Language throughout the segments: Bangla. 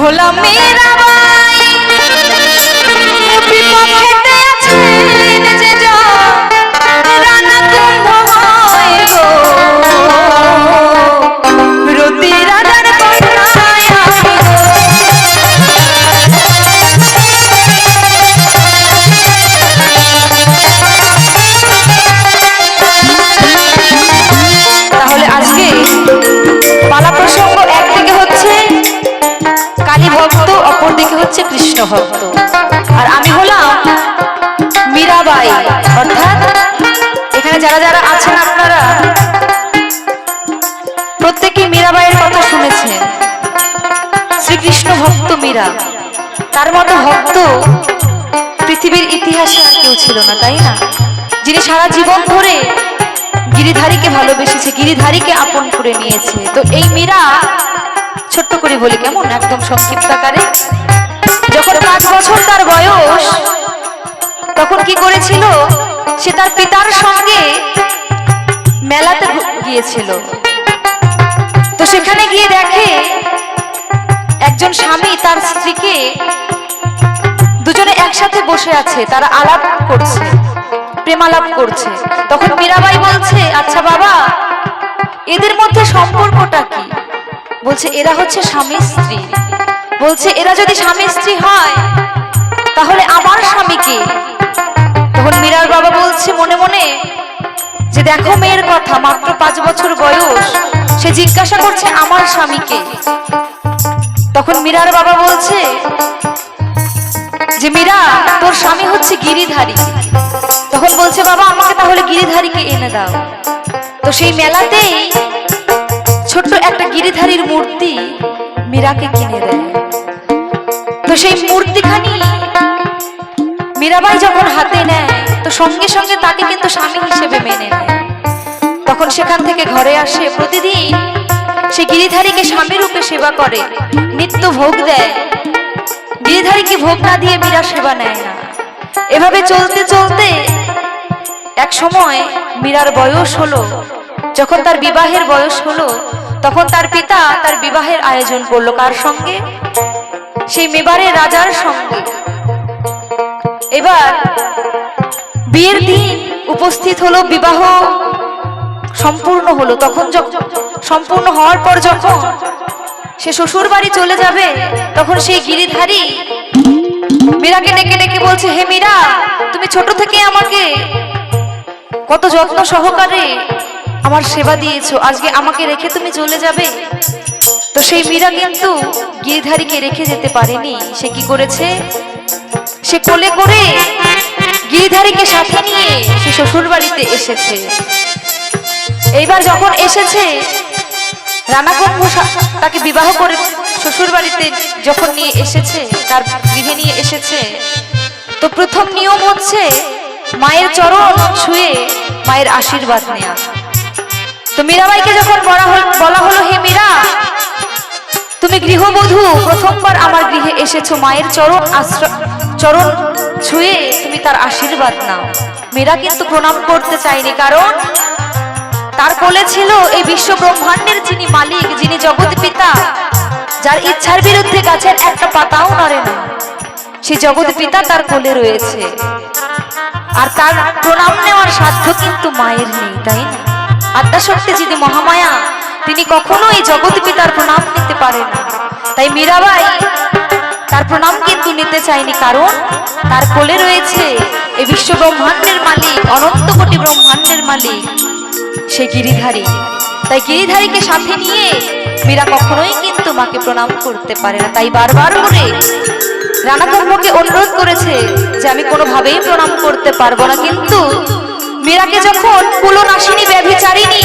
হলাম মীরাবাই ভক্ত। আর আমি হলাম মীরাবাই, অর্থাৎ এখানে যারা যারা আছেন আপনারা প্রত্যেকে মীরাবাইয়ের কথা শুনেছেন। শ্রীকৃষ্ণ ভক্ত মীরা। তার মতো ভক্ত পৃথিবীর ইতিহাসে আর কেউ ছিল না, তাই না? যিনি সারা জীবন ধরে গিরিধারীকে ভালোবেসেছে, গিরিধারীকে আপন করে নিয়েছে। তো এই মীরা, ছোট্ট করে বলি কেমন? একদম সংক্ষিপ্ত আকারে। যখন পাঁচ বছর তার বয়স, তখন কি করেছিল? সে তার পিতার সঙ্গে মেলাতে গিয়েছিল। তো সেখানে গিয়ে দেখে একজন স্বামী তার স্ত্রীকে দুজনে একসাথে বসে আছে, তারা আলাপ করছে, প্রেমালাপ করছে। তখন মীরাবাই বলছে আচ্ছা বাবা, এদের মধ্যে সম্পর্কটা কি? বলছে, এরা হচ্ছে স্বামী স্ত্রী বলছে, এরা যদি স্বামী স্ত্রী হয়, তাহলে আমার স্বামীকে তখন মীরার বাবা বলছে, মনে মনে যে দেখো মেয়ের কথা, মাত্র পাঁচ বছর বয়স, সে জিজ্ঞাসা করছে, আমার স্বামীকে তখন মীরার বাবা বলছে যে, মীরা, তোর স্বামী হচ্ছে গিরিধারী। তখন বলছে, বাবা, আমাকে তাহলে গিরিধারীকে এনে দাও। তো সেই মেলাতেই ছোট্ট একটা গিরিধারীর মূর্তি মীরাকে কিনে দেয়। তো সেই মূর্তিখানি মীরাবাই যখন হাতে নেয়, তো সঙ্গে সঙ্গে তাকে কিন্তু স্বামী হিসেবে মেনে নেয়। তখন সেখান থেকে ঘরে আসে প্রতিদিন সে গিরিধারীকে স্বামী রূপে সেবা করে, নিত্য ভোগ দেয়। গিরিধারীকে ভোগ না দিয়ে মীরা সেবা নেয় না। এভাবে চলতে চলতে এক সময় মীরার বয়স হলো। যখন তার বিবাহের বয়স হলো, তখন তার পিতা তার বিবাহের আয়োজন করল। কার সঙ্গে? সেই মেবারের রাজার সঙ্গে। এবার বিয়ের দিন উপস্থিত হলো, বিবাহ সম্পূর্ণ হলো। তখন যখন সম্পূর্ণ হওয়ার পর যখন সে শ্বশুর বাড়ি চলে যাবে, তখন সেই গিরিধারী মীরাকে ডেকে ডেকে বলছে, হে মীরা, তুমি ছোট থেকে আমাকে কত যত্ন সহকারে আমার সেবা দিয়েছ, আজকে আমাকে রেখে তুমি চলে যাবে? তো সেই মীরা কিন্তু গিরিধারীকে রেখে যেতে পারেনি। সে কি করেছে? সে কোলে করে গিরিধারীকে সাথে নিয়ে সে শ্বশুর বাড়িতে এসেছে। এইবার যখন এসেছে রানাকুম্ভ তাকে বিবাহ করে শ্বশুর বাড়িতে যখন নিয়ে এসেছে, তার গৃহে নিয়ে এসেছে। তো প্রথম নিয়ম হচ্ছে, মায়ের চরণ ছুঁয়ে মায়ের আশীর্বাদ নেওয়া তো মীরাবাইকে যখন বলা হল বলা হলো, হে মীরা, তুমি গৃহবধূ, প্রথমবার আমার গৃহে এসেছ, মায়ের চরণ আশ্র- চরণ ছুঁয়ে তুমি তার আশীর্বাদ নাও। মীরা কিন্তু প্রণাম করতে চায়নি, কারণ তার কোলে ছিল এই বিশ্ব ব্রহ্মাণ্ডের যিনি মালিক, যিনি জগৎ পিতা, যার ইচ্ছার বিরুদ্ধে গাছের একটা পাতাও নড়ে না। সেই জগৎ পিতা তার কোলে রয়েছে। আর তার প্রণাম নেওয়ার সাধ্য কিন্তু মায়ের নেই, তাই না? আদ্যাশক্তি যিনি মহামায়া, তিনি কখনোই জগৎ পিতার প্রণাম নিতে পারেন তাই মীরাবাই তার প্রণাম কিন্তু নিতে চায়নি, কারণ তার কোলে রয়েছে এই বিশ্ব ব্রহ্মাণ্ডের মালিক, অনন্ত কোটি ব্রহ্মাণ্ডের মালিক, সে গিরিধারী। তাই গিরিধারীকে সাথে নিয়ে মীরা কখনোই কিন্তু মাকে প্রণাম করতে পারে না। তাই বারবার করে রানাকুম্ভকে অনুরোধ করেছে যে আমি কোনোভাবেই প্রণাম করতে পারব না, কিন্তু মীরাকে যখন কুলনাশিনী ব্যভিচারিণী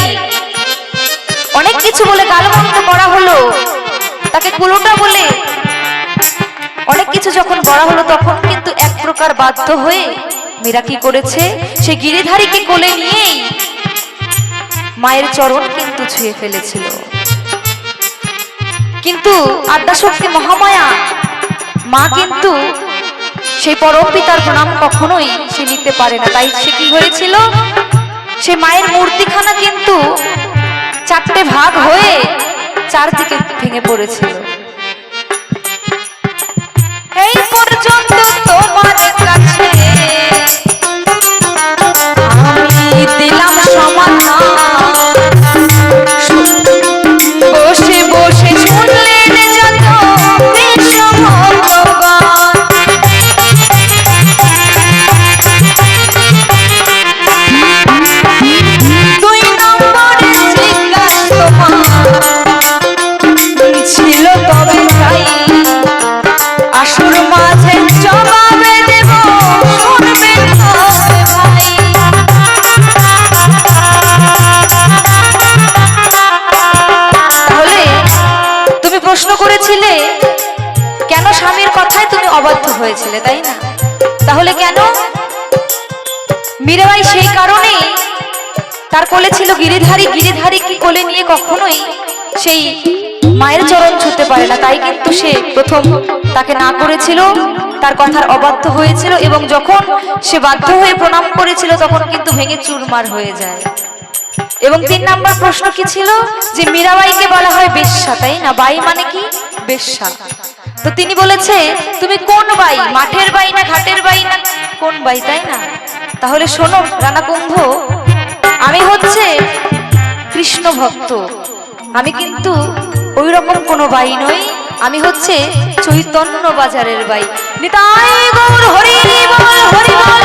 অনেক কিছু বলে গালমন্দ করা হলো, তাকে কুলোটা বলে অনেক কিছু যখন বলা হলো, তখন কিন্তু এক প্রকার বাধ্য হয়ে মীরা কি করেছে? সে গিরিধারীকে কোলে নিয়েই মায়ের চরণ কিন্তু ছুঁয়ে ফেলেছিল। কিন্তু আদ্যাশক্তি মহামায়া মা কিন্তু সেই পরম পিতার প্রণাম কখনোই সে নিতে পারে না। তাই সে কি হয়েছিল? সে মায়ের মূর্তিখানা কিন্তু চারটে ভাগ হয়ে চারদিকে ভেঙে পড়েছিল। এই পর্যন্ত তোমার অবাধ্য হয়েছিলে, তাই না? তাহলে কেন? মীরাবাই সেই কারণেই তার কোলে ছিল গিরিধারী গিরিধারী কি কোলে নিয়ে কখনোই সেই মায়ের চরণ ছুতে পারে না। তাই কিন্তু সে প্রথম তাকে না করেছিল, তার কথার অবাধ্য হয়েছিল এবং যখন সে বাধ্য হয়ে প্রণাম করেছিল, তখন কিন্তু ভেঙে চুরমার হয়ে যায়। এবং তিন নাম্বার প্রশ্ন কি ছিল? যে মীরাবাইকে বলা হয় বেশ্যা, তাই না? বাই মানে কি? বেশ্যা। তো তিনি বলেছে, তুমি কোন বাই? মাঠের বাই না ঘাটের বাই না কোন বাই, তাই না? তাহলে শোনো, রানা কুম্ভ, আমি হচ্ছে কৃষ্ণ ভক্ত। আমি কিন্তু ওই রকম কোনো বাই নই, আমি হচ্ছে চৈতন্য বাজারের বাই। নিতাই গৌর হরি বল হরি বল।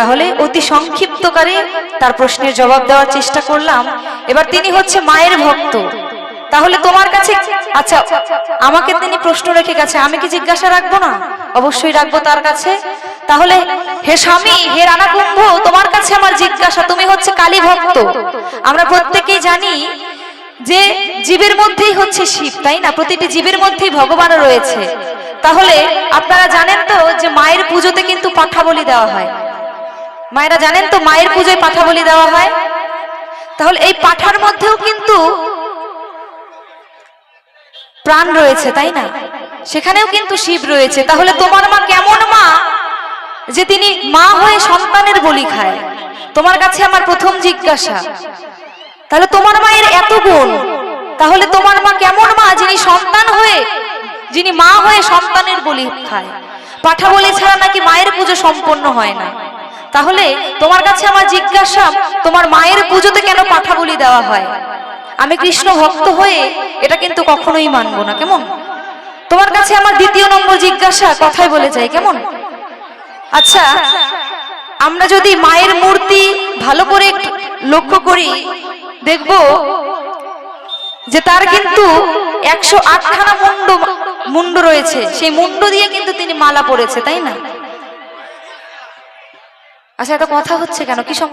তাহলে অতি সংক্ষিপ্তকারে তার প্রশ্নের জবাব দেওয়ার চেষ্টা করলাম। এবার তিনি হচ্ছে মায়ের ভক্ত। তাহলে তোমার কাছে আচ্ছা আমাকে তিনি প্রশ্ন রেখে গেছে, আমি কি জিজ্ঞাসা রাখব না? অবশ্যই রাখব তার কাছে। তাহলে, হে স্বামী, হে রানা কুম্ভ তোমার কাছে আমার জিজ্ঞাসা, তুমি হচ্ছে কালী ভক্ত। আমরা প্রত্যেকেই জানি যে জীবের মধ্যেই হচ্ছে শিব, তাই না? প্রতিটি জীবের মধ্যেই ভগবানও রয়েছে। তাহলে, আপনারা জানেন তো যে মায়ের পুজোতে কিন্তু পাঠা বলি দেওয়া হয়। মায়েরা জানেন তো, মায়ের পুজোয় পাঠা বলি দেওয়া হয়। তাহলে এই পাঠার মধ্যেও কিন্তু প্রাণ রয়েছে, তাই না? সেখানেও কিন্তু শিব রয়েছে। তাহলে তোমার মা কেমন মা? যে তিনি মা হয়ে সন্তানের বলি খায়। তোমার কাছে আমার প্রথম জিজ্ঞাসা। তাহলে তোমার মায়ের এত গুণ। তাহলে তোমার মা কেমন মা? যিনি সন্তান হয়ে, যিনি মা হয়ে সন্তানের বলি খায়। পাঠা বলি ছাড়া নাকি মায়ের পুজো সম্পন্ন হয় না? তাহলে তোমার কাছে আমার জিজ্ঞাসা, তোমার মায়ের পুজোতে কেন পাঠা বলি দেওয়া হয়? আমি কৃষ্ণ ভক্ত হয়ে এটা কিন্তু কখনোই মানব না, কেমন? তোমার কাছে আমার দ্বিতীয় নম্বর জিজ্ঞাসা কথাই বলে যাই কেমন? আচ্ছা আমরা যদি মায়ের মূর্তি ভালো করে লক্ষ্য করি, দেখব যে তার কিন্তু একশো আটখানা মুন্ড মুন্ড রয়েছে। সেই মুন্ড দিয়ে কিন্তু তিনি মালা পরেছে, তাই না? আচ্ছা এটা কথা হচ্ছে কেন? কি সম-